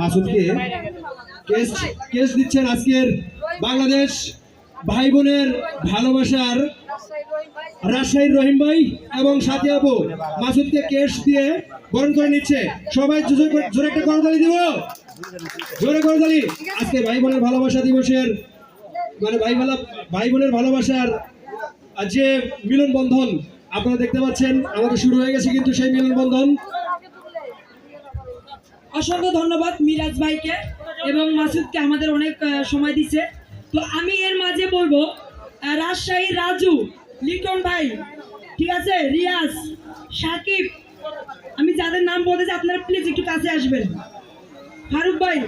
মাসুদকে case দিচ্ছেন আজকের বাংলাদেশ ভাই বোনের ভালোবাসার রাজশাহীর রহিম ভাই এবং সাথী আপু। মাসুদকে কেস দিয়ে বরণ করে নিচ্ছে। সবাই জোরে একটা করতালি দিব। জোরে করতালি। আজকে ভাই বোনের ভালোবাসা দিবসের মানে ভাই ভালা ভাই বোনের ভালোবাসার যে মিলন বন্ধন আপনারা দেখতে পাচ্ছেন, আমাদের শুরু হয়ে গেছে কিন্তু সেই মিলন বন্ধন অসংখ্য ধন্যবাদ মিরাজ ভাইকে এবং মাসুদকে আমাদের অনেক সময় দিছে। তো আমি এর মাঝে বলব রাজশাহী রাজু, লিটন ভাই, ঠিক আছে? রিয়াজ, সাকিব, আমি যাদের নাম বলতেছি আপনারা প্লিজ একটু কাছে আসবেন। ফারুক ভাই।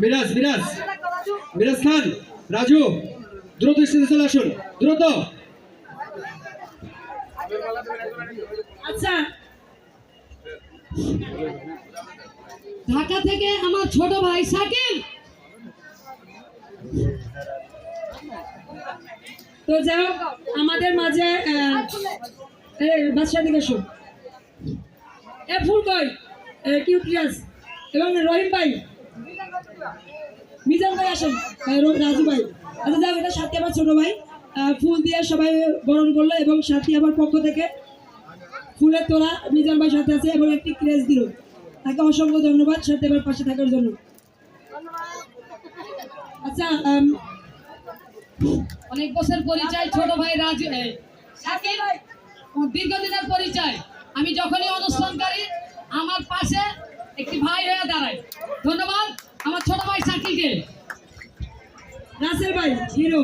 মিরাজ মিরাজ মিরাজ খান, রাজু, দ্রুত স্টেজে চলে আসুন, দ্রুত। আচ্ছা। ঢাকা থেকে আমার ছোট ভাই সাকিব তো যাই আমাদের মাঝে বাদশাহ দিকে শো এ ফুল কই? কিউট্রিয়াস এবং রহিম ভাই। মিজান ভাই আসেন। রাজু ভাই। আচ্ছা যাক এটা সাথী আমার ছোট ভাই। ফুল দিয়ে সবাই বরণ করল এবং সাথী আমার পক্ষ থেকে ফুলের তোলা মিজান ভাই সাথে আছে এবং একটি ক্রেজ দিল। তাকে অসংখ্য ধন্যবাদ সাথে এবার পাশে থাকার জন্য। আচ্ছা অনেক বছর পরিচয় ছোট ভাই রাজু দীর্ঘদিনের পরিচয়। আমি যখনই অনুষ্ঠানকারী আমার পাশে একটি ভাই হয়ে দাঁড়ায়। ধন্যবাদ আমার ছোট ভাই সাকিবকে। রাসেল ভাই হিরো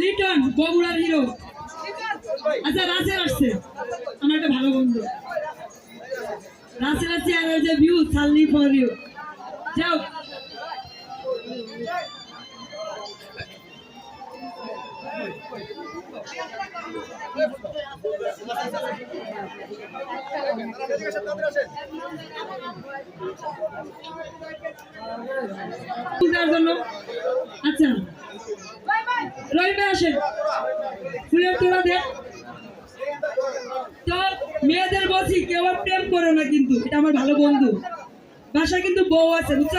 লিটন বগুড়ার হিরো আচ্ছা রাসেল আসছে। আমার একটা ভালো বন্ধু। রাসেল আসছে আর যে ভিউ সালনি ফর ইউ যাও। জন্য। আচ্ছা। রবি ভাই আসেন। ফুলের তোলা দেন। তো মেয়েদের বলছি, কেউ আবার প্রেম করো না কিন্তু, এটা আমার ভালো বন্ধু। বাসায় কিন্তু বউ আছে, বুঝছ?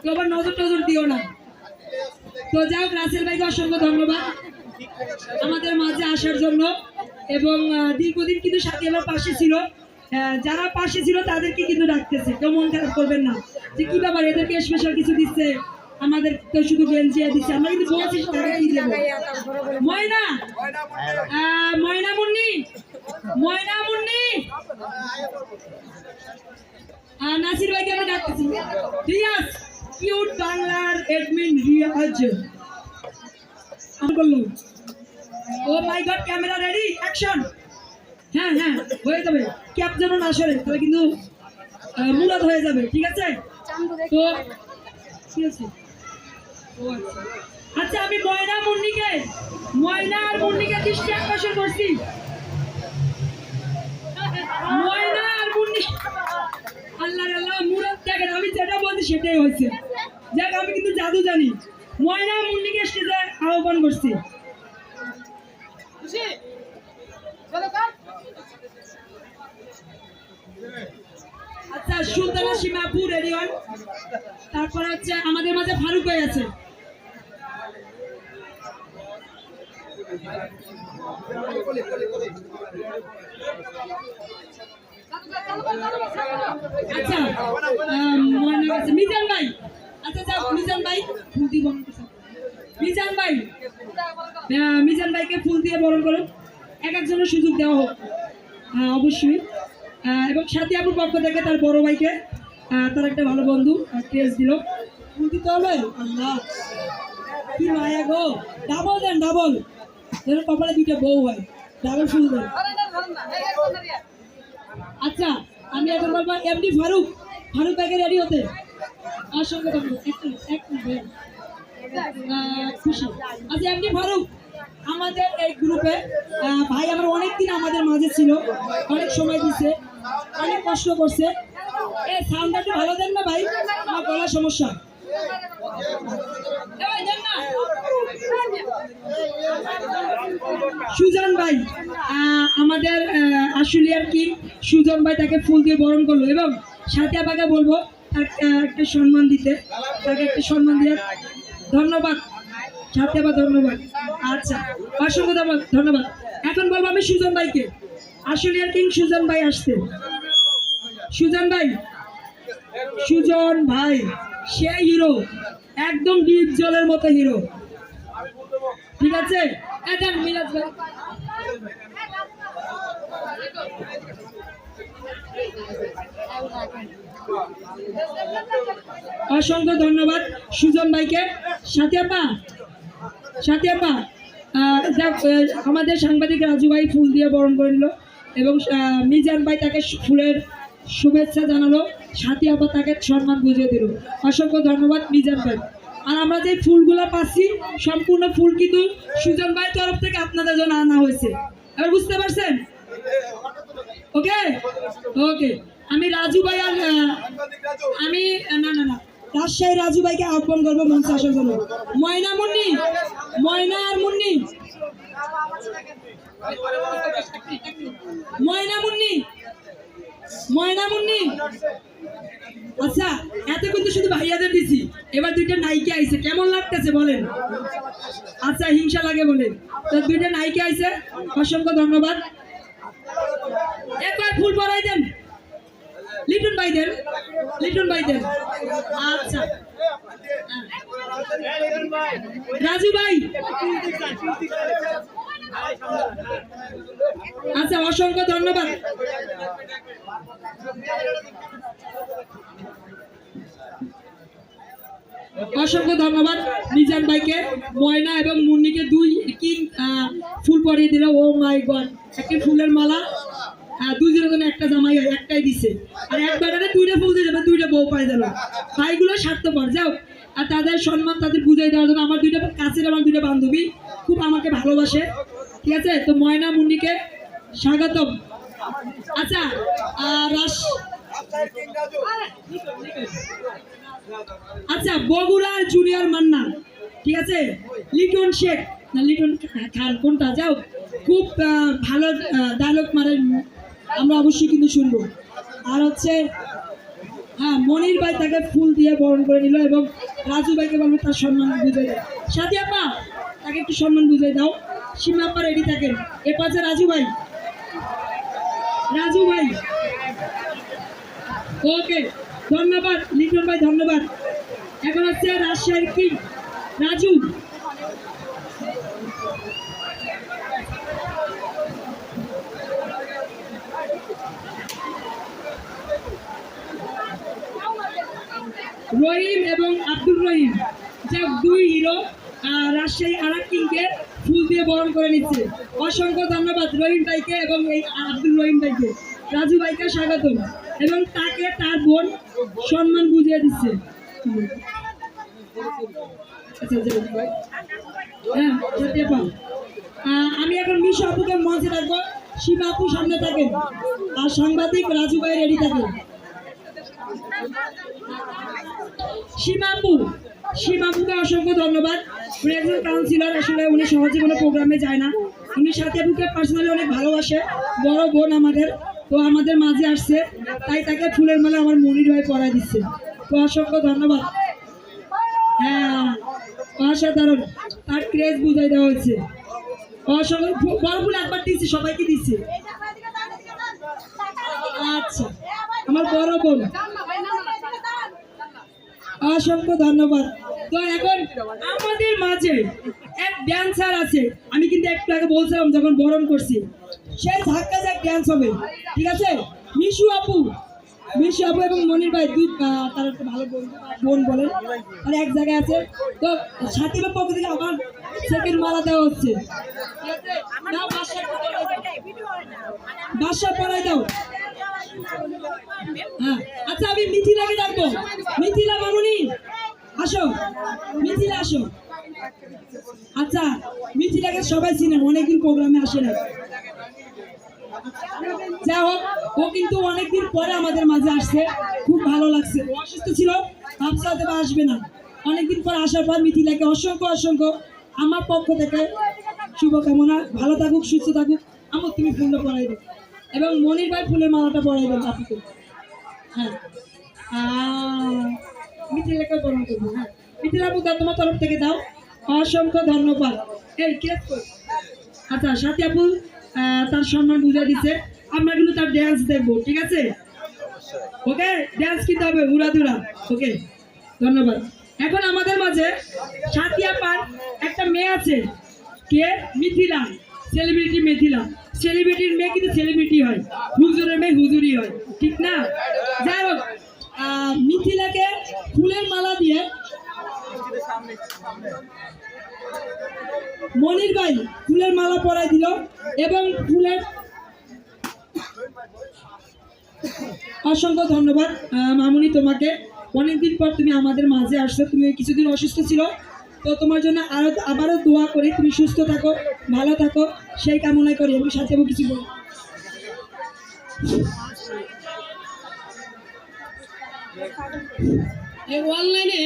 কেউ আবার নজর টজর দিও না। তো যাই হোক, রাসেল ভাইকে অসংখ্য ধন্যবাদ আমাদের মাঝে আসার জন্য। এবং দীর্ঘদিন কিন্তু সাথী আমার পাশে ছিল। যারা পাশে ছিল তাদেরকে কিন্তু ডাকতেছে। কেউ মন খারাপ করবেন না যে কি ব্যাপার, এদেরকে স্পেশাল কিছু দিচ্ছে? আমাদের তো শুধু গেঞ্জি দিচ্ছে আমরা কিন্তু বলছি তারা কি দেবো। ময়না! ময়না মুন্নি! ময়না মুন্নি! নাসির ভাইকে আমি ডাকতেছি। রিয়াজ, কিউট বাংলার এডমিন রিয়াজ। আমি বলল ও my god, camera ready action হ্যাঁ হ্যাঁ হয়ে যাবে। ক্যাপ যেন না সরে, তাহলে কিন্তু মুরাদ হয়ে যাবে, ঠিক আছে? তো ঠিক আছে? আচ্ছা। আমি ময়না মুন্নিকে ময়না আর মুন্নিকে দৃষ্টি আকর্ষণ করছি। ময়না আর মুন্নি আল্লাহ আল্লাহ মুরাদ দেখেন আমি যেটা বলছি সেটাই হয়েছে। যাক আমি কিন্তু জাদু জানি। ময়না মুন্নিকে স্টেজে আহ্বান করছি। আচ্ছা সুলতানা সীমাপুর রেডিওন তারপর হচ্ছে আমাদের মাঝে ফারুক হয়ে আছে। আচ্ছা মিজান ভাই। আচ্ছা যাও মিজান ভাই ফুল দিয়ে বরণ মিজান ভাই মিজান ভাইকে ফুল দিয়ে বরণ করো এক একজনের সুযোগ দেওয়া হোক। আহ, অবশ্যই। এবং সাথী আপুর পক্ষ থেকে তার বড় ভাইকে তার একটা ভালো বন্ধু টেস দিল। ফুল দিতে হবে? আল্লাহ। কি মায়া গো। ডাবল দেন ডাবল। যেন কপালে দুইটা বউ হয়। ফুল দেন আচ্ছা আমি এখন বলব এমডি ফারুক। ফারুক ভাইকে রেডি হতে। আর সঙ্গে খুশি। আচ্ছা এমডি ফারুক, আমাদের এই গ্রুপে ভাই আমার অনেক দিন আমাদের মাঝে ছিল। অনেক সময় দিছে। অনেক কষ্ট করছে। এই সাউন্ডটা ভালো দেন না ভাই? আমার গলার সমস্যা। এ। সুজান ভাই আমাদের আশুলিয়ার কি? সুজন ভাই তাকে ফুল দিয়ে বরণ করল এবং সাথে আপাকে বলব একটা সম্মান দিতে। তাকে একটা সম্মান দিয়ে ধন্যবাদ। সাথে আবার ধন্যবাদ। আচ্ছা অসংখ্য ধন্যবাদ- ধন্যবাদ। এখন বলব আমি সুজন ভাইকে। আশুলিয়ার কিং সুজন ভাই আসতে সুজন ভাই সুজন ভাই। সে হিরো, একদম ডিপ জলের মতো হিরো। ঠিক আছে? অসংখ্য ধন্যবাদ সুজন ভাইকে। সাথে আপা সাথে আপা আমাদের সাংবাদিক রাজু ভাই ফুল দিয়ে বরণ করে নিল এবং মিজান ভাই তাকে ফুলের শুভেচ্ছা জানালো। সাথী আপা তাকে সম্মান বুঝিয়ে দিল। অসংখ্য ধন্যবাদ, মিজান ভাই। আর আমরা যে ফুলগুলো পাচ্ছি, সম্পূর্ণ ফুল কিন্তু সুজন ভাই তরফ থেকে আপনাদের জন্য আনা হয়েছে। এবার বুঝতে পারছেন? ওকে? ওকে। আমি রাজু ভাই আর আমি, না না না। রাজশাহী রাজু ভাইকে আহ্বান করব মঞ্চে আসার জন্য। ময়না মুন্নি? ময়না আর মুন্নি? ময়না মুন্নি? ময়না মুন্নি। আচ্ছা এত কিন্তু শুধু ভাইয়াদের দিছি। এবার দুইটা নাইকে আইছে। কেমন লাগতেছে বলেন? আচ্ছা হিংসা লাগে বলেন। তো দুইটা নাইকে আইছে। অসংখ্য ধন্যবাদ। একবার ফুল পরাই দেন। লিটন ভাই দেন। লিটন ভাই দেন। আচ্ছা। হ্যাঁ। রাজু ভাই। আচ্ছা অসংখ্য ধন্যবাদ। অসংখ্য ধন্যবাদ মিজান ভাইকে। ময়না এবং মুন্নিকে দুই কিং ফুল পরিয়ে দিল। ও মাই গড একটি ফুলের মালা আহ, দুইজনের জন্য একটা জামাই একটাই দিছে। আর এক বেটারে দুইটা ফুল দিয়ে যাবে দুইটা বউ পাই দিল ভাইগুলো স্বার্থপর। যাও আর তাদের সম্মান তাদের বুঝাই দেওয়ার জন্য আমার দুইটা কাছের আমার দুইটা বান্ধবী খুব আমাকে ভালোবাসে। ঠিক আছে? তো ময়না মুন্নিকে স্বাগতম। আচ্ছা আর আচ্ছা বগুড়ার জুনিয়র মান্না, ঠিক আছে? লিটন শেখ। না, লিটন খান, কোনটা? যাও। খুব ভালো ডায়লগ মারে আমরা অবশ্যই কিন্তু শুনব। আর হচ্ছে হ্যাঁ মনির ভাই তাকে ফুল দিয়ে বরণ করে নিল এবং রাজু ভাইকে বলব তার সম্মান বুঝে দাও। সাথী আপা তাকে একটু সম্মান বুঝে দাও। সীমা আপা রেডি থাকেন। এ পাশে রাজু ভাই। রাজু ভাই। ওকে ধন্যবাদ, লিটন ভাই, ধন্যবাদ। এখন হচ্ছে রাজশাহীর কিং রাজু। রহিম এবং আব্দুর রহিম। যা দুই হিরো রাজশাহী আর এক কিংকে দিয়ে বরণ করে নিচ্ছে। অসংখ্য ধন্যবাদ রহিম ভাইকে এবং এই আব্দুল রহিম ভাইকে। রাজু ভাইকে স্বাগতম। এবং তাকে তার বোন সম্মান বুঝিয়ে দিচ্ছে। আচ্ছা হোক। হ্যাঁ আপা। আমি এখন মিশু আপুকে মঞ্চে রাখব সীমা আপু সামনে থাকেন। আর সাংবাদিক রাজু ভাই রেডি থাকেন। সীমাপু সীমাপুকে অসংখ্য ধন্যবাদ। উনি একজন কাউন্সিলর আসলে উনি সহজে কোনো প্রোগ্রামে যায় না। উনি সাথে আপুকে পার্সোনালি অনেক ভালোবাসে, বড় বোন আমাদের। তো আমাদের মাঝে আসছে, তাই তাকে ফুলের মালা আমার মনির ভাই পরাই দিচ্ছে। তো অসংখ্য ধন্যবাদ। হ্যাঁ অসাধারণ। তার ক্রেজ বুঝাই দেওয়া হয়েছে। অসংখ্য বড় ফুল একবার দিচ্ছে, সবাইকে দিচ্ছে। আচ্ছা আমার বড় বোন। অসংখ্য ধন্যবাদ। তো এখন আমাদের মাঝে এক ড্যান্সার আছে। আমি কিন্তু একটু আগে বলছিলাম যখন বরণ করছি। সে ধাক্কা যাক ড্যান্স হবে। ঠিক আছে? মিশু আপু। মিশু আপু এবং মনির ভাই দুই তার একটা ভালো বোন বলেন। আর এক জায়গায় আছে। তো সাথীর পক্ষ থেকে আমার সেকেন্ড মালা দেওয়া হচ্ছে। বাসা পড়াই দাও। হ্যাঁ। আচ্ছা আমি মিথিলাকে ডাকবো। মিথিলা মিথিলা আসো। আচ্ছা মিথিলাকে সবাই চিনেন অনেকদিন প্রোগ্রামে আসে না হোক, ও কিন্তু অনেকদিন পরে আমাদের মাঝে আসছে। খুব ভালো লাগছে। ও অসুস্থ ছিল ভাবছে হয়তো আসবে না। অনেকদিন পর আসার পর মিথিলাকে অসংখ্য অসংখ্য আমার পক্ষ থেকে শুভকামনা। ভালো থাকুক, সুস্থ থাকুক। আমার তুমি ফুলটা পড়াই দাও। এবং মনির ভাই ফুলের মালাটা পরাই দেন আপুকে হ্যাঁ। মিথিলাকে বরণ করব হ্যাঁ। আপু তোমার তরফ থেকে দাও। অসংখ্য ধন্যবাদ। এই কেস আচ্ছা সাথী তার সম্মান বুঝিয়ে দিচ্ছে আমরা কিন্তু তার ড্যান্স দেখব, ঠিক আছে? ওকে ড্যান্স কিনতে হবে উড়াদুরা ওকে ধন্যবাদ। এখন আমাদের মাঝে পান একটা মেয়ে আছে। কে? মিথিলা। সেলিব্রিটি মিথিলা। সেলিব্রিটির মেয়ে কিন্তু সেলিব্রিটি হয়। হুজুরের মেয়ে হুজুরি হয়। ঠিক না? যাই হোক মিথিলাকে ফুলের মালা মনির ভাই ফুলের মালা পরাই দিল এবং ফুলের অসংখ্য ধন্যবাদ। মামুনি, তোমাকে অনেকদিন পর তুমি আমাদের মাঝে আসছো। তুমি কিছুদিন অসুস্থ ছিল। তো তোমার জন্য আরও আবারও দোয়া করি, তুমি সুস্থ থাকো, ভালো থাকো, সেই কামনাই করি এবং সাথে কিছু বলি। অনলাইনে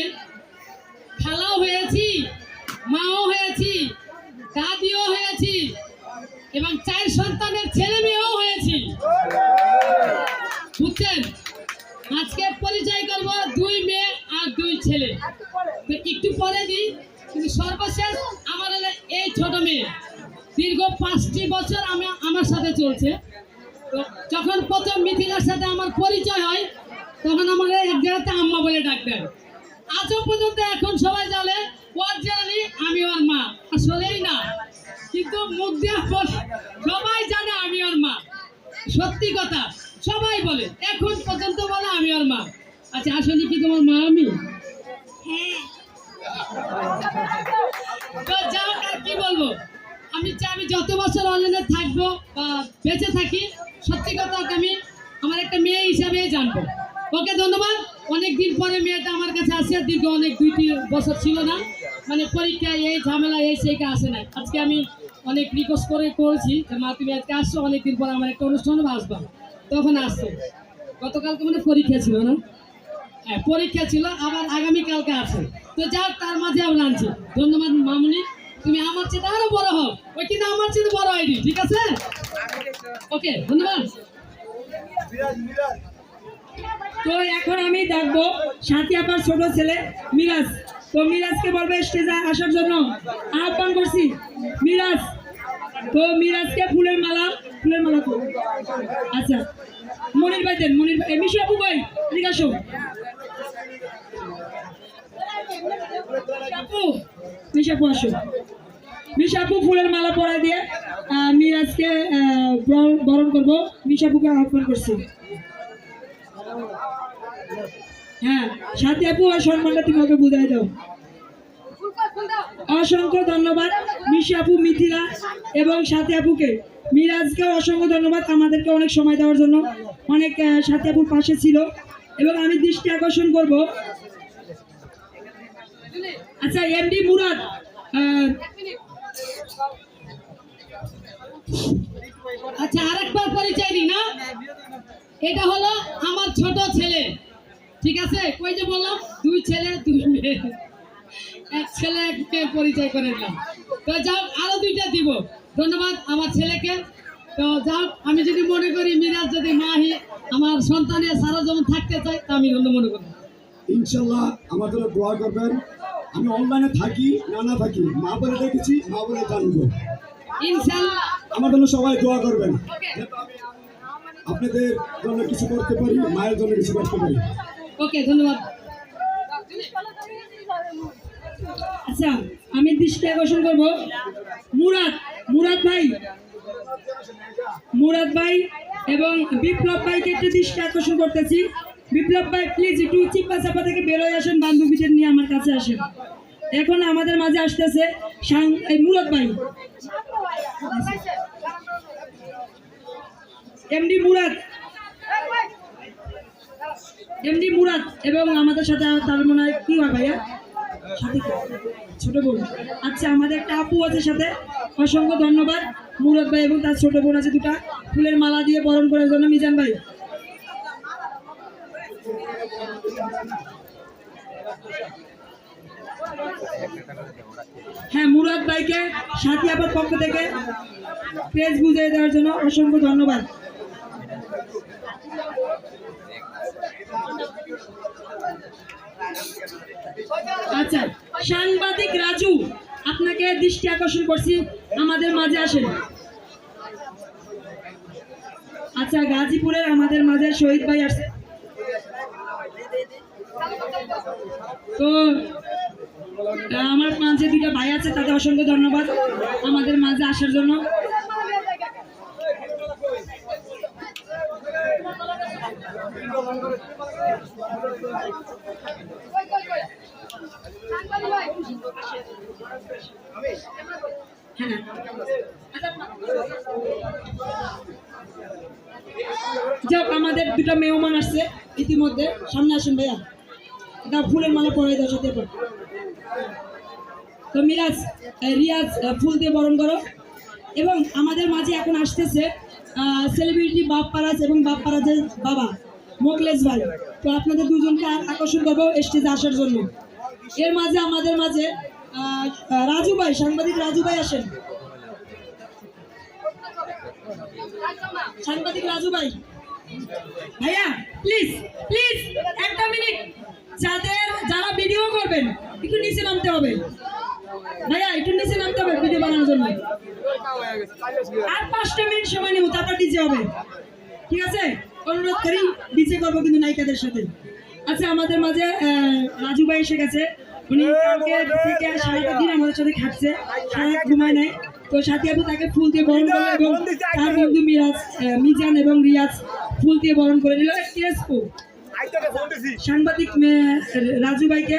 খালাও হয়েছি, মাও হয়েছি। দাদিও হয়েছি এবং চার সন্তানের ছেলে মেয়েও হয়েছি। বুঝছেন? আজকে পরিচয় করব দুই মেয়ে আর দুই ছেলে। তো একটু পরে দিই, কিন্তু সর্বশেষ আমার এই ছোট মেয়ে। দীর্ঘ পাঁচটি বছর আমি আমার সাথে চলছে। তো যখন প্রথম মিথিলার সাথে আমার পরিচয় হয়, তখন আমাকে এক জায়গাতে আম্মা বলে আজও আসে আজকে আমি অনেক রিকোয়েস্ট করে করেছি যে, মা, তুমি আজকে আসছো, অনেকদিন পরে আমার একটা তখন মানে পরীক্ষা ছিল না? হ্যাঁ পরীক্ষা ছিল, আবার আগামীকালকে তো তার মাঝে আনছি। ধন্যবাদ, মামুনি। তুমি আমার চেয়ে আরও বড় হও। ওই কিন্তু আমার চেয়ে বড় আইডি ঠিক আছে? ওকে, ধন্যবাদ। তো এখন আমি ডাকবো সাথী আপার ছোট ছেলে মিরাজ। তো মিরাজকে বলবে স্টেজে আসার জন্য। আহ্বান করছি। মিরাজ, তো মিরাজকে ফুলের মালা ফুলের মালা করো আচ্ছা মনির ভাই দেন, মনির ভাই মিশু আপু ভাই ঠিক আসো। আসো। ফুলের মালা পরাই দিয়ে মিরাজকে বরণ- করব। মিশু আপুকে আহ্বান করছি। হ্যাঁ সাথে আপু আর সম্মানটা তুমি ওকে বুঝাই দাও। অসংখ্য ধন্যবাদ, মিশি আপু, মিথিলা, এবং সাথী আপুকে। মিরাজকে অসংখ্য ধন্যবাদ আমাদেরকে অনেক সময় দেওয়ার জন্য। অনেক সাথী আপুর পাশে ছিল। এবং আমি দৃষ্টি আকর্ষণ করব। আচ্ছা এমডি মুরাদ আচ্ছা আরেকবার পরিচয় দিই না? এটা হলো আমার ছোট ছেলে। ঠিক আছে? কই যে বললাম? দুই ছেলে দুই মেয়ে। এক ছেলে এক মেয়ে পরিচয় করে দিলাম। তো যাও আরও দুইটা দিব। ধন্যবাদ আমার ছেলেকে। তো যাও আমি যদি মনে করি মিরাজ যদি মাহি আমার সন্তানের সারা যেমন থাকতে চাই তা আমি অন্য মনে করি ইনশাল্লাহ আমার জন্য দোয়া করবেন। আমি অনলাইনে থাকি না না থাকি। মা বলে দেখেছি মা বলে জানব। ইনশাল্লাহ আমার জন্য সবাই দোয়া করবেন। আপনাদের জন্য কিছু করতে পারি মায়ের জন্য কিছু করতে পারি। ওকে, ধন্যবাদ। আচ্ছা আমি দৃষ্টি আকর্ষণ করব। মুরাদ মুরাদ ভাই। মুরাদ ভাই এবং বিপ্লব ভাইকে একটু দৃষ্টি আকর্ষণ করতেছি। বিপ্লব ভাই প্লিজ একটু চিপা চাপা থেকে বেরোয় আসেন বান্ধবীদের নিয়ে আমার কাছে আসেন। এখন আমাদের মাঝে আসতেছে মুরাদ ভাই। এমডি মুরাদ। এমডি মুরাদ এবং আমাদের সাথে তার মনে হয় কি হয় ভাইয়া? ছোট বোন। আচ্ছা আমাদের একটা আপু আছে সাথে। অসংখ্য ধন্যবাদ মুরাদ ভাই এবং তার ছোট বোন আছে দুটা। ফুলের মালা দিয়ে বরণ করার জন্য মিজান ভাই। হ্যাঁ মুরাদ ভাইকে সাথী আপার পক্ষ থেকে পেজ বুঝিয়ে দেওয়ার জন্য অসংখ্য ধন্যবাদ। আচ্ছা সাংবাদিক রাজু, আপনাকে দৃষ্টি আকর্ষণ করছি, আমাদের মাঝে আসেন। আচ্ছা গাজীপুরের আমাদের মাঝে শহীদ ভাই আসছে। তো আমার মাঝে দুইটা ভাই আছে, তাদের অসংখ্য ধন্যবাদ আমাদের মাঝে আসার জন্য হ্যাঁ যাক, আমাদের দুটো মেহমান আসছে ইতিমধ্যে। সামনে আসুন ভাইয়া। এটা ফুলের মালা পরাই দাও, সাথে পর। তো মিরাজ রিয়াজ ফুল দিয়ে বরণ করো। এবং আমাদের মাঝে এখন আসতেছে সেলিব্রিটি বাপ পারাজ এবং বাপ পারাজের বাবা। মোকলেশ ভাই, তো আপনাদের দুজনকে আকর্ষণ করব স্টেজে আসার জন্য। এর মাঝে আমাদের মাঝে রাজু ভাই, সাংবাদিক রাজু ভাই আসেন। সাংবাদিক রাজু ভাই। ভাইয়া প্লিজ প্লিজ একটা মিনিট যাদের, যারা ভিডিও করবেন, একটু নিচে নামতে হবে। ভাইয়া, একটু নিচে নামতে হবে ভিডিও বানানোর জন্য। আর পাঁচটা মিনিট সময় নেব, তারপর ডিজে হবে। ঠিক আছে? অনুরোধ করি ডিজে করব কিন্তু নায়িকাদের সাথে। আচ্ছা আমাদের মাঝে রাজু ভাই এসে গেছে। উনি কালকে থেকে সারাটা দিন আমাদের সাথে খাটছে সারা ঘুমায় নাই। তো সাথী আপু তাকে ফুল দিয়ে বরণ করল এবং তার বন্ধু মিরাজ মিজান এবং রিয়াজ ফুল দিয়ে বরণ করে নিল। টিএসপো সাংবাদিক রাজু ভাইকে।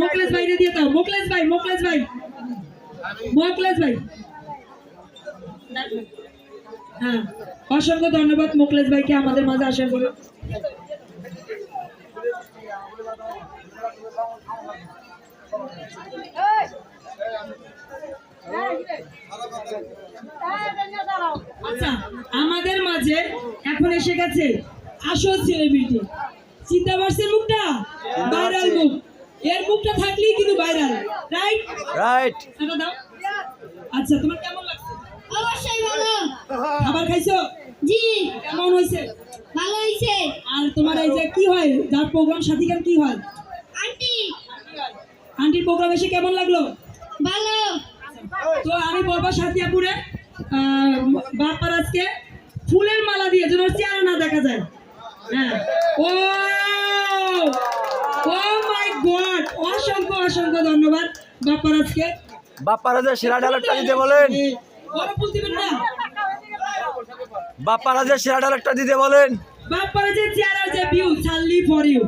মোকলেশ ভাইরে দিয়ে দাও। মোকলেশ ভাই মোকলেশ ভাই। মোকলেশ ভাই। হ্যাঁ। অসংখ্য ধন্যবাদ মোকলেশ ভাইকে আমাদের মাঝে আসার জন্য। আচ্ছা আমাদের মাঝে এখন এসে গেছে। আসল সেলিব্রিটি চিন্তা পারছেন মুখটা? ভাইরাল মুখ। এর মুখটা থাকলেই কিন্তু ভাইরাল রাইট রাইট আচ্ছা তোমার কেমন লাগছে? অবশ্যই ভালো। খাবার খাইছো? জি। কেমন হয়েছে? ভালো হয়েছে। আর তোমার এই যে কি হয়? যার প্রোগ্রাম সাথী গান কি হয়? আন্টি। আন্টির প্রোগ্রাম এসে কেমন লাগল? ভালো। তো আমি বলব সাথিয়াপুরে বাপ্পার আজকে ফুলের মালা দিয়ে যেন চেহারা না দেখা যায়। হ্যাঁ। ও! Oh my god! অসংখ্য অসংখ্য ধন্যবাদ বাপ্পার আজকে। বাপ্পারাজের সেরা ডায়লগটা দিতে বলেন। ফুল দিবেন না? বাপ্পারাজের দিতে বলেন। বাপ্পার যে চেহারার যে ভিউ ছাড়লি ফর ইউ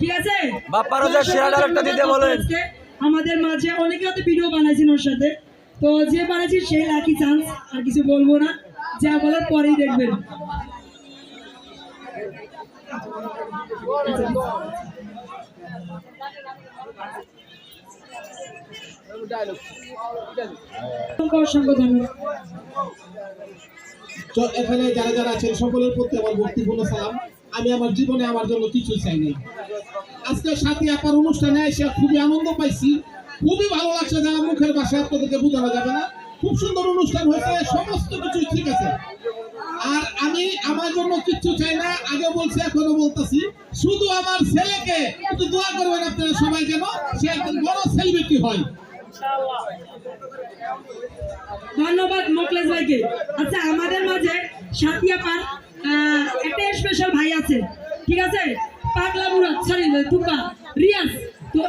ঠিক আছে? বাপ্পার যে সেরা ডায়লগটা দিতে বলেন। আমাদের মাঝে অনেকে হয়তো ভিডিও বানাইছেন ওর সাথে। তো যে বানাইছে সেই লাকি চান্স আর কিছু বলব না। যা বলার পরেই দেখবেন। এখানে যারা যারা আছেন, সকলের প্রতি আমার ভক্তিপূর্ণ সালাম। আমি আমার জীবনে আমার জন্য কিছু চাই নাই। আজকে সাথী আপার অনুষ্ঠানে এসে খুবই আনন্দ পাইছি। খুবই ভালো লাগছে যারা মুখের ভাষায় আপনাদেরকে বোঝানো যাবে না। খুব সুন্দর অনুষ্ঠান হয়েছে, সমস্ত কিছু ঠিক আছে। আর আমি আমার জন্য কিচ্ছু চাই না আগে বলছি এখনও বলতেছি। শুধু আমার ছেলেকে একটু দোয়া করবেন আপনারা সবাই যেন সে একজন বড় সেলিব্রিটি হয়। ধন্যবাদ মোকলেশ ভাইকে। আচ্ছা আমাদের মাঝে সাথিয়া পার একটা স্পেশাল ভাই আছে ঠিক আছে? পাগলা মুরাদ সরি তুকা রিয়াজ। তো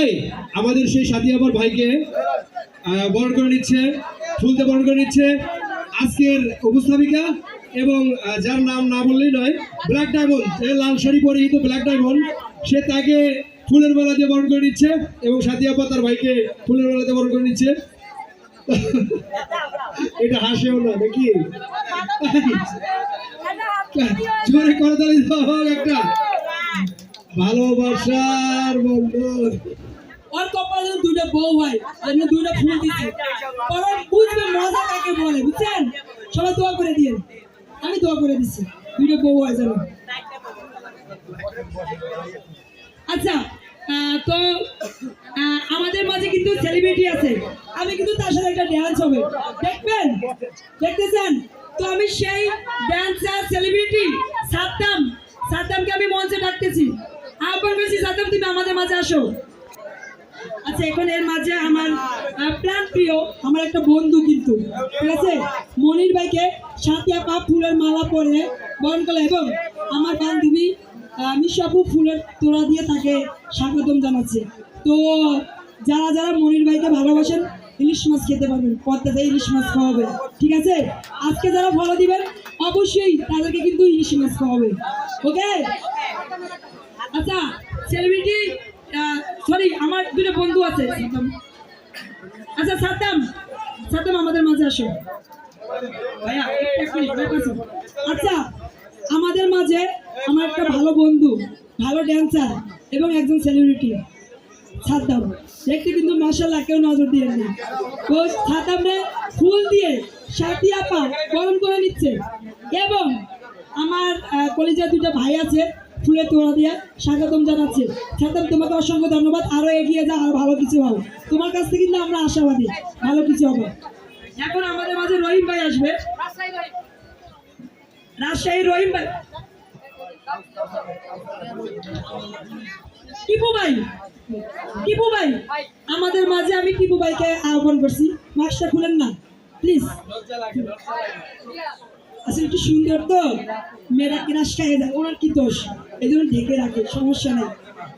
এই আমাদের সেই সাথী আবার ভাইকে বরণ করে নিচ্ছে। ফুলতে বরণ করে নিচ্ছে আজকের উপস্থাপিকা এবং যার নাম না বললেই নয় ব্ল্যাক ডায়মন্ড লাল শাড়ি পরিহিত ব্ল্যাক ডায়মন্ড সে তাকে ফুলের মালা দিয়ে বরণ করে নিচ্ছে এবং আপা তার ভাইকে ফুলের মালা দিয়ে বরণ করে নিচ্ছে। এটা হাসেও না, নাকি? জোরে একটা। ভালোবাসার বন্ধন। ওর কপালে দুইটা বউ হয় জন্য দুইটা ফুল দিচ্ছে বুঝবে, মজা কাকে বলে, বুঝছেন? সবাই দোয়া করে দিয়েন। আমি দোয়া করে দিচ্ছি দুইটা বউ হয় যেন। আচ্ছা তো আমাদের মাঝে কিন্তু সেলিব্রিটি আছে। আমি কিন্তু তার সাথে একটা ড্যান্স হবে। দেখবেন? দেখতেছেন? তো আমি সেই ড্যান্সার সেলিব্রিটি সাদ্দাম। সাদ্দামকে আমি মঞ্চে ডাকতেছি। আহ্বান করছি সাদ্দাম, তুমি আমাদের মাঝে আসো। আচ্ছা এখন এর মাঝে আমার প্রাণ প্রিয়, আমার একটা বন্ধু কিন্তু। ঠিক আছে? মনির ভাইকে সাতিয়া পা ফুলের মালা পরে বরণ করল এবং আমার বান্ধবী মিশাপু ফুলের তোড়া দিয়ে তাকে স্বাগতম জানাচ্ছে। তো যারা যারা মনির ভাইকে ভালোবাসেন, ইলিশ মাছ খেতে পারবেন পদ্মাতে ইলিশ মাছ খাওয়াবে। ঠিক আছে? আজকে যারা ফলো দিবেন, অবশ্যই তাদেরকে কিন্তু ইলিশ মাছ খাওয়াবে। ওকে আচ্ছা সেলিব্রিটি সরি আমার দুটো বন্ধু আছে। আচ্ছা সাদ্দাম। সাদ্দাম আমাদের মাঝে আসো। ভাইয়া আচ্ছা আমাদের মাঝে আমার একটা ভালো বন্ধু ভালো ড্যান্সার এবং একজন সেলিব্রিটি সাদ্দাম। দেখতে কিন্তু মাসাল্লাহ কেউ নজর দিয়ে না। তো সাদ্দামে ফুল দিয়ে সাথী আপা গরম করে নিচ্ছে। এবং আমার আহ, কলেজের দুটো ভাই আছে ফুলে তোড়া দিয়ে স্বাগতম জানাচ্ছে। সাদ্দাম তোমাকে অসংখ্য ধন্যবাদ। আরও এগিয়ে যা, আর ভালো কিছু হবে। তোমার কাছ থেকে কিন্তু আমরা আশাবাদী। ভালো কিছু হবে। এখন আমাদের মাঝে রহিম ভাই আসবে। রাজশাহী রহিম ভাই। টিপু ভাই। টিপু ভাই, আমাদের মাঝে আমি টিপু ভাইকে আহ্বান করছি। মাস্কটা খুলেন না। প্লিজ আসলে একটু সুন্দর তো? মেয়েরা ক্রাশ খাইয়ে যায় ওনার কি দোষ? এই জন্য ঢেকে রাখে, সমস্যা নেই।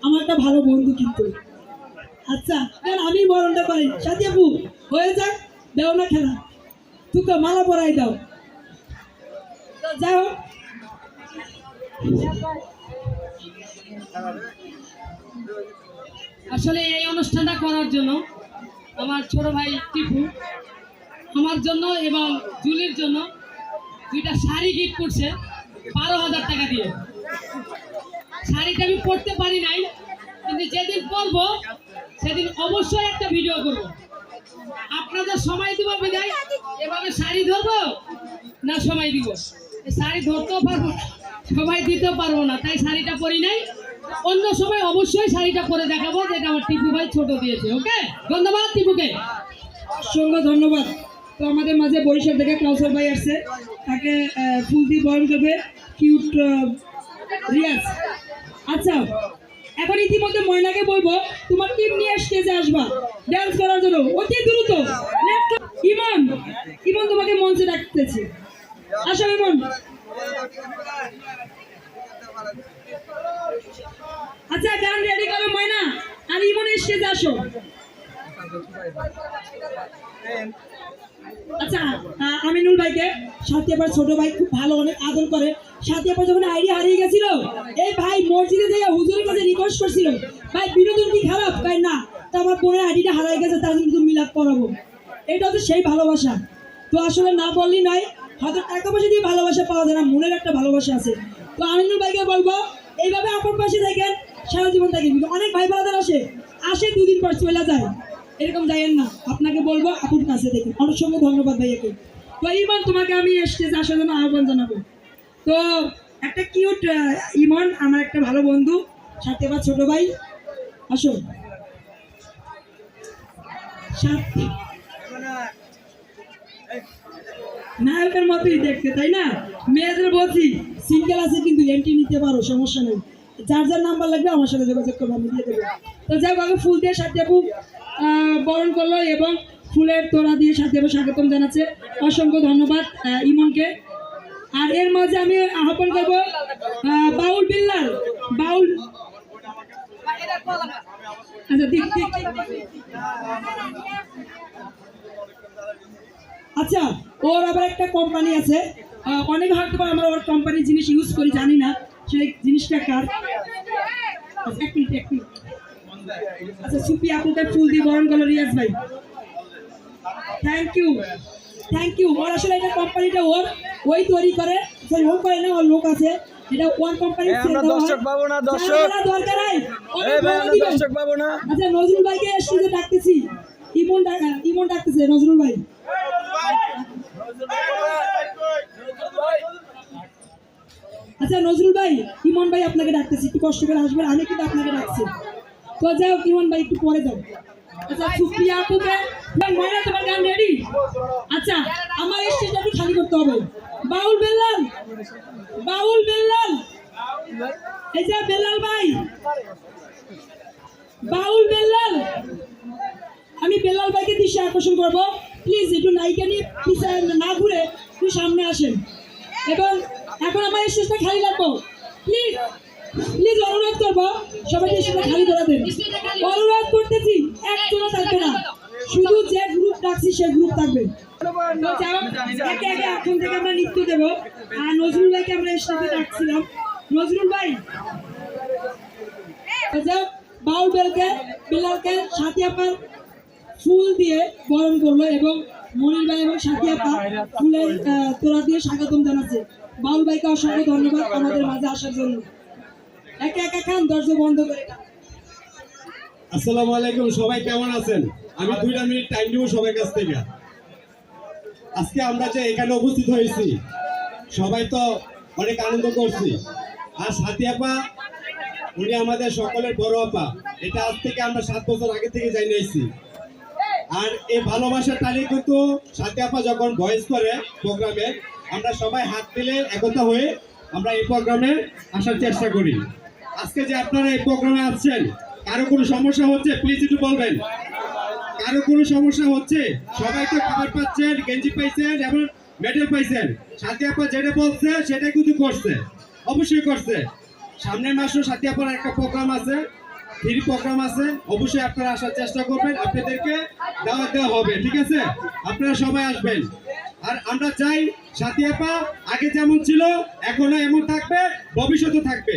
আমার একটা ভালো বন্ধু কিন্তু। আচ্ছা আমি বরণটা করি। সাথী আপু, হয়ে যাক, দেও না খেলা। তুকে মালা পরাই দাও। তো যাই হোক। আসলে এই অনুষ্ঠানটা করার জন্য আমার ছোট ভাই টিপু, আমার জন্য এবং জুলির জন্য দুইটা শাড়ি গিফট করছে, বারো হাজার টাকা দিয়ে। শাড়িটা আমি পরতে পারি নাই, কিন্তু যেদিন পরবো, সেদিন অবশ্যই একটা ভিডিও করব। আপনাদের সময় দিব বিদায়, এভাবে শাড়ি ধরবো না সময় দিব? শাড়ি ধরতেও পারব সময় দিতেও পারব না, তাই শাড়িটা পরি নাই। অন্য সময় অবশ্যই শাড়িটা পরে দেখাবো, যেটা আমার টিপু ভাই ছোট দিয়েছে ওকে ধন্যবাদ টিপুকে। অসংখ্য ধন্যবাদ। তো আমাদের মাঝে বরিশাল থেকে কাউসার ভাই আসছে। তাকে ফুল দিয়ে বরণ করবে। কিউট রিয়াজ। আচ্ছা এখন ইতিমধ্যে ময়নাকে বলব, তোমার টিম নিয়ে স্টেজে আসবা। ড্যান্স করার জন্য। অতি দ্রুত Next, ইমন ইমন তোমাকে মঞ্চে ডাকতেছি আসো ইমন আচ্ছা গান রেডি করো ময়না আর ইমন স্টেজে আসো আচ্ছা আহ, আমিনুল ভাইকে সাথী আবার ছোট ভাই খুব ভালো অনেক আদর করে সাথী আবার যখন আইডিয়া হারিয়ে গেছিল এই ভাই মসজিদে থেকে হুজুরের কাছে রিকোয়েস্ট করছিল ভাই বিনোদন কি খারাপ ভাই না তো আমার বোনের আইডিটা হারিয়ে গেছে তার জন্য কিন্তু মিলাপ করাবো এটা হচ্ছে সেই ভালোবাসা তো আসলে না বললেই নয়, হয়তো টাকা পয়সা দিয়ে ভালোবাসা পাওয়া যায় না, মনের একটা ভালোবাসা আছে। তো আমিনুল ভাইকে বলব, এইভাবে আপন পাশে থাকেন, সারা জীবন থাকেন। অনেক ভাই ব্রাদার আসে আসে দুদিন পর চলে যায়। এরকম যাইয়েন না, আপনাকে বলব আপুর কাছে দেখুন। অনেক সঙ্গে ধন্যবাদ ভাইয়াকে। তো ইমন, তোমাকে আমি স্টেজে আসার জন্য আহ্বান জানাব। তো একটা কিউট ইমন, আমার একটা ভালো বন্ধু, সাথে বা ছোট ভাই। আসো। সাথে নায়কের মতোই দেখতে তাই না? মেয়েদের বলছি সিঙ্গেল আছে কিন্তু এন্ট্রি নিতে পারো সমস্যা নেই। যার যার নাম্বার লাগবে আমার সাথে যোগাযোগ করব আমি দিয়ে দেবো। তো যাই হোক, ফুল দিয়ে সাথে বরণ করল এবং ফুলের তোড়া দিয়ে সাথে স্বাগতম জানাচ্ছে। অসংখ্য ধন্যবাদ ইমনকে। আর এর মাঝে আমি আহ্বান করব বাউল বিল্লাল বাউল আচ্ছা দিক দিক আচ্ছা ওর আবার একটা কোম্পানি আছে। অনেক হয়তো আমরা ওর কোম্পানির জিনিস ইউজ করি জানি না। সেই জিনিসটা কার? আচ্ছা, এক মিনিট এক মিনিট। আচ্ছা সুপি আপুকে ফুল দিয়ে বরণ করল রিয়াজ ভাই। থ্যাংক ইউ থ্যাংক ইউ ওর আসলে এটা কোম্পানিটা ওর ওই তৈরি করে। সরি ও করে না ওর লোক আছে। এটা ওর কোম্পানি আমরা দর্শক পাবো না, দর্শক। দরকার নাই পাবো না। আচ্ছা নজরুল ভাইকে স্টেজে ডাকতেছি ইমন ডাকা ইমন ডাকতেছে নজরুল ভাই। আচ্ছা নজরুল ভাই, ইমন ভাই আপনাকে ডাকতেছি, একটু কষ্ট করে আসবেন, আমি কিন্তু আপনাকে ডাকছি। তো যাও ইমন ভাই, একটু পরে যাও আচ্ছা রেডি আচ্ছা আমার স্টেজটা একটু করতে হবে। বাউল বেল্লাল বাউল বেল্লাল। এই বেল্লাল ভাই, বাউল বেল্লাল। আমি বেল্লাল ভাইকে দৃষ্টি আকর্ষণ করব। প্লিজ একটু নায়িকা নিয়ে পিছনে না ঘুরে একটু সামনে আসেন। এবং এখন আমার স্টেজটা খালি রাখব প্লিজ প্লিজ অনুরোধ করব সবাই স্টেজটা খালি করে দেন। অনুরোধ করতেছি, একজনও থাকবে না। শুধু যে গ্রুপ ডাকছি, সে গ্রুপ থাকবে। এখন থেকে আমরা নৃত্য দেবো। আর নজরুল ভাইকে আমরা স্টেজে ডাকছিলাম। নজরুল ভাই বাউল বেলকে বেলালকে সাথী আপার ফুল দিয়ে বরণ করল এবং মনির ভাই এবং সাথী আপা ফুলের তোড়া দিয়ে স্বাগতম জানাচ্ছে। বাউল ভাইকে অসংখ্য ধন্যবাদ আমাদের মাঝে আসার জন্য। একে একে খান, দরজা বন্ধ করে আসসালামু আলাইকুম, সবাই কেমন আছেন? আমি দুইটা মিনিট টাইম নিব সবার কাছ থেকে। আজকে আমরা যে এখানে উপস্থিত হয়েছি, সবাই তো অনেক আনন্দ করছি। আর সাথী আপা, উনি আমাদের সকলের বড় আপা। এটা আজ থেকে আমরা সাত বছর আগে থেকে জানি নিয়েছি আর এই ভালোবাসার তারিখ কিন্তু সাথী আপা যখন ভয়েস করে প্রোগ্রামে, আমরা সবাই হাত মিলে একতা হয়ে আমরা এই প্রোগ্রামে আসার চেষ্টা করি। আজকে যে আপনারা এই প্রোগ্রামে আসছেন, কারও কোনো সমস্যা হচ্ছে? প্লিজ একটু বলবেন। কারও কোনো সমস্যা হচ্ছে? সবাই তো খাবার পাচ্ছেন, গেঞ্জি পাইছেন এবং মেডেল পাইছেন। সাথী আপা যেটা বলছে সেটা কিন্তু করছে। অবশ্যই করছে। সামনের মাসেও সাথী আপার একটা প্রোগ্রাম আছে। ফ্রি প্রোগ্রাম আছে, অবশ্যই আপনারা আসার চেষ্টা করবেন, আপনাদেরকে দাওয়াত দেওয়া হবে, ঠিক আছে? আপনারা সবাই আসবেন। আর আমরা চাই সাথী আপা, আগে যেমন ছিল, এখনও এমন থাকবে ভবিষ্যতে থাকবে।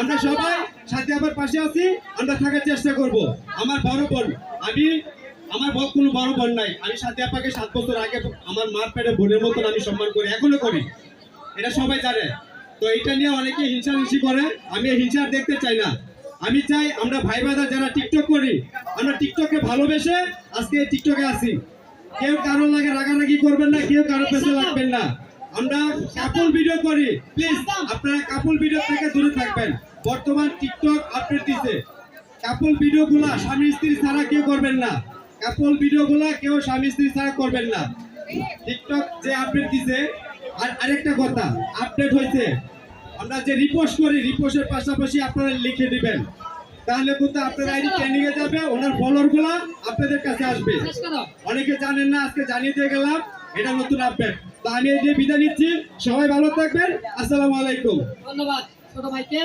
আমরা সবাই সাথী আপার পাশে আছি, আমরা থাকার চেষ্টা করব। আমার বড় বোন, আমি, আমার বড় কোনো বড় বোন নাই। আমি সাথী আপাকে সাত বছর আগে আমার মার পেটে বোনের মতন আমি সম্মান করি, এখনও করি। এটা সবাই জানে। তো এটা নিয়ে অনেকে হিংসা হিংসি করে, আমি হিংসা দেখতে চাই না। আমি চাই আমরা ভাই বাদা যারা টিকটক করি আমরা টিকটকে ভালোবেসে আজকে টিকটকে আসি। কেউ কারও লাগে রাগারাগি করবেন না কেউ কারও পেছনে লাগবেন না। আমরা কাপল ভিডিও করি প্লিজ আপনারা কাপল ভিডিও থেকে দূরে থাকবেন। বর্তমান টিকটক আপডেট দিছে। কাপল ভিডিও গুলা স্বামী স্ত্রী ছাড়া কেউ করবেন না। কাপল ভিডিও গুলা কেউ স্বামী স্ত্রী ছাড়া করবেন না। টিকটক যে আপডেট দিছে আর আরেকটা কথা আপডেট হয়েছে। আমরা যে রিপোর্ট করি রিপোস্টের পাশাপাশি আপনারা লিখে দিবেন। তাহলে কিন্তু আপনার আইডি ট্রেনিং এ যাবে ওনার ফলোয়ারগুলা আপনাদের কাছে আসবে। অনেকে জানেন না আজকে জানিয়ে দিয়ে গেলাম এটা নতুন আপডেট তো আমি এই যে বিদায় নিচ্ছি সবাই ভালো থাকবেন আসসালামু আলাইকুম। ধন্যবাদ ছোট ভাইকে।